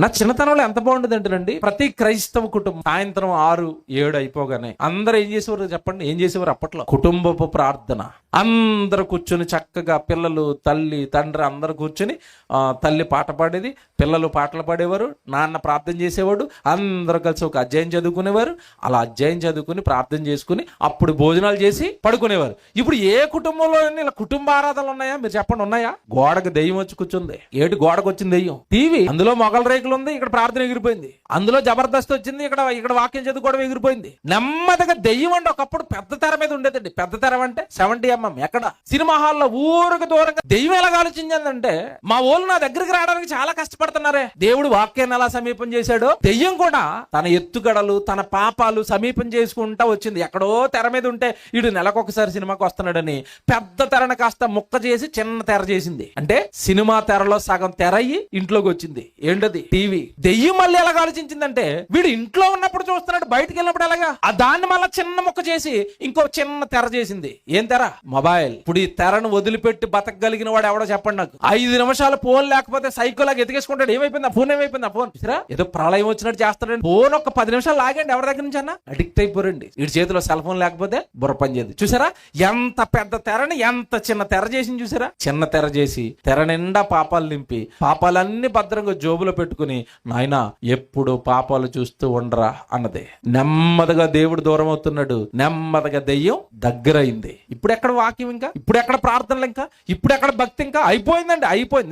నా చిన్నతనంలో ఎంత బాగుండేది అంటేనండి ప్రతి క్రైస్తవ కుటుంబం సాయంత్రం ఆరు ఏడు అయిపోగానే అందరూ ఏం చేసేవారు చెప్పండి? ఏం చేసేవారు అప్పట్లో? కుటుంబపు ప్రార్థన. అందరూ కూర్చొని చక్కగా పిల్లలు తల్లి తండ్రి అందరూ కూర్చొని తల్లి పాట పాడేది. పిల్లలు పాటలు పాడేవారు. నాన్న ప్రార్థన చేసేవాడు. అందరూ కలిసి ఒక అధ్యాయం చదువుకునేవారు. అలా అధ్యాయం చదువుకుని ప్రార్థన చేసుకుని అప్పుడు భోజనాలు చేసి పడుకునేవారు. ఇప్పుడు ఏ కుటుంబంలో ఇలా కుటుంబ ఆరాధనలు ఉన్నాయా? మీరు చెప్పండి ఉన్నాయా? గోడకు దెయ్యం వచ్చి కూర్చుంది. ఏటి గోడకు వచ్చింది దెయ్యం? టీవీ. అందులో మొగల రేకులు ఉంది ఇక్కడ ప్రార్థన ఎగిరిపోయింది. అందులో జబర్దస్త్ వచ్చింది ఇక్కడ ఇక్కడ వాక్యం చదువుకోవడం ఎగిరిపోయింది. నెమ్మదిగా దెయ్యం అంటే ఒకప్పుడు పెద్ద తెర మీద ఉండేదండి. పెద్ద తెర అంటే సెవెంటీ ఎంఎం ఎక్కడ? సినిమా హాల్లో ఊరికి దూరంగా. దెయ్యం ఎలా ఆలోచించిందంటే మా ఊళ్ళు నా దగ్గరికి రావడానికి చాలా కష్టపడుతున్నారే. దేవుడు వాక్యాన్ని ఎలా సమీపం చేశాడో? దెయ్యం కూడా తన ఎత్తుగడలు తన పాపాలు సమీపం చేసుకుంటా వచ్చింది. ఎక్కడో తెర మీద ఉంటే వీడు నెలకొకసారి సినిమాకి వస్తున్నాడని పెద్ద తెరను కాస్త ముక్క చేసి చిన్న తెర చేసింది. అంటే సినిమా తెరలో సగం తెర అయ్యి ఇంట్లోకి వచ్చింది. ఏంటది? టీవీ. దెయ్యం మళ్ళీ ఎలా ఆలోచించిందంటే వీడు ఇంట్లో ఉన్నప్పుడు చూస్తున్నాడు బయటకు వెళ్ళినప్పుడు ఎలాగా? ఆ దాన్ని మళ్ళీ చిన్న ముక్క చేసి ఇంకో చిన్న తెర చేసింది. ఏం తెర? మొబైల్. ఇప్పుడు ఈ తెరను వదిలిపెట్టి బతకగలిగిన వాడు ఎవడో చెప్పండి నాకు. ఐదు నిమిషాలు ఫోన్ లేకపోతే సైకో లాగా ఎతికేసుకుంటాడు. ఏమైపోయింది? ఆ ఫోన్ ఏమైపోయింది? ఆ ఫోన్. చూసారా? ఏదో ప్రళయం వచ్చినట్టు చేస్తాడండి ఫోన్ ఒక పది నిమిషాలు లాగండి. ఎవరి దగ్గర నుంచి అన్న? అడిక్ట్ అయిపోరండి. వీడి చేతిలో సెల్ ఫోన్ లేకపోతే బుర్ర పని చేయదు చూసారా? ఎంత పెద్ద తెరని ఎంత చిన్న తెర చేసింది చూసారా? చిన్న తెర చేసి తెర నిండా పాపాలు నింపి పాపాలన్నీ భద్రంగా జోబులో పెట్టుకుని నాయన ఎప్పుడు పాపాలు చూస్తూ ఉండరా? అన్నది. నెమ్మదిగా దేవుడు దూరం అవుతున్నాడు. నెమ్మదిగా దెయ్యం దగ్గరైంది. ఇప్పుడు ఎక్కడ వాక్యం ఇంకా? ఇప్పుడు ఎక్కడ ప్రార్థనలు ఇంకా? ఇప్పుడు ఎక్కడ భక్తి ఇంకా? అయిపోయిందండి అయిపోయింది.